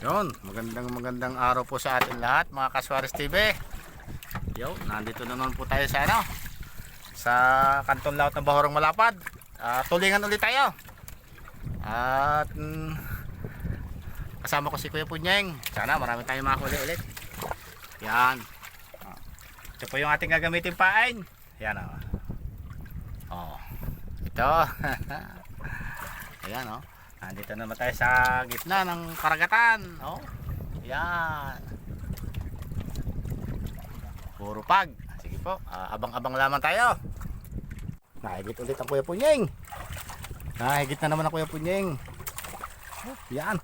Yun, magandang magandang araw po sa atin lahat mga Kaswares TV. Yo, nandito na naman po tayo sa ano sa Kanton Laut ng Bahorong Malapad. Ah, tulingan ulit tayo. At mm, kasama ko si Kuya Punyeng. Sana marami tayong makahuli ulit. Yan. Ah, Ito po yung ating gagamitin pain. Yan oh. Oh. Ito. Ayan oh. Nandito naman tayo sa gitna ng karagatan. Oh. Yan. Puro pag. Sige po, ah, abang-abang lamang tayo. Nahigit ulit ang Kuya Punyeng. Nahigit na naman ang Kuya Punyeng. Yan.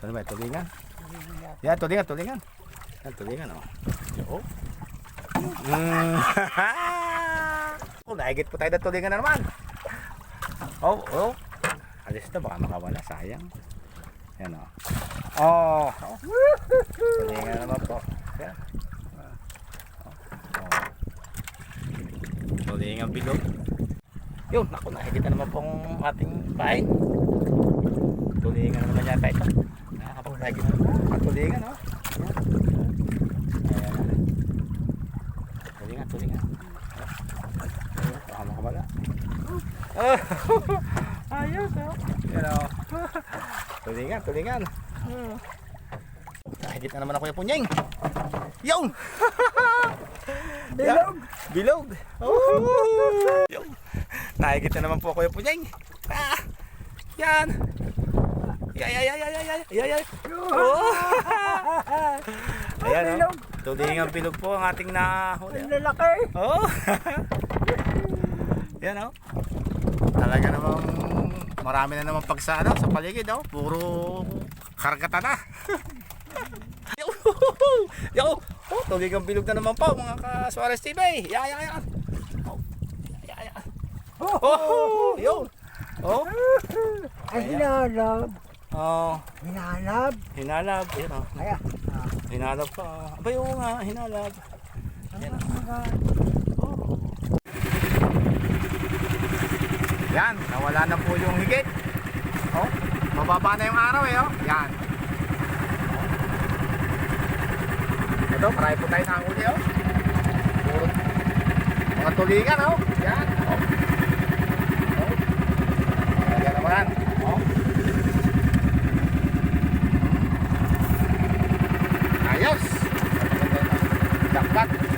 Ano ba? Tulingan? Yan, tulingan, tulingan. Yan, tulingan, oh. Oo. Mm. oh, naigit po tayo ng tulingan na naman. Oh, oh. Alis na, baka makawala. Sayang. Yan, oh. Oh. oh. Tulingan na naman po. Yan. Oh. Oh. Tulingan bilog. Yun, naku, nakikita naman pong ating pain. Tulingan na naman yata ito. Nakakapagpagin na. Tulingan, oh. Ayan. Ayan. Tulingan, tulingan. Baka makawala. Oh, ayos, oh. Yan, oh. Tulingan, tulingan. Nakikita na naman ako yung punyeng. Yung! Bilog! Bilog! Oh! Nakikita naman po ako yung punyeng. Ah! Yan! Yay, yay, yay, yay, yay, yay, yay. Oh! Ayan, oh. Tulingang bilog po ang ating nahuli. Ang lalaki. Oh! Yan, oh. Talaga namang marami na naman pagsa ano, sa paligid, oh. Puro kargata na. Yo! Yo! Oh, tulingang bilog na naman po mga ka-Suarez TV. Ya, ya, ya. Oh. Ya, ya. Oh! Yo! Oh! Ay, hinalab. Oh, Hinalab. hinalab. Yan, oh. Kaya. Hinalab pa. Abay, oo nga, hinalab. Yan, oh. Yan, nawala na po yung higit. Oh, mababa na yung araw eh, oh. Yan. Ito, marami po tayo nakahuli, oh. Puro mga tulingan, oh. Yan, oh. Oh. Yan naman, oh. Ayos. Dapat.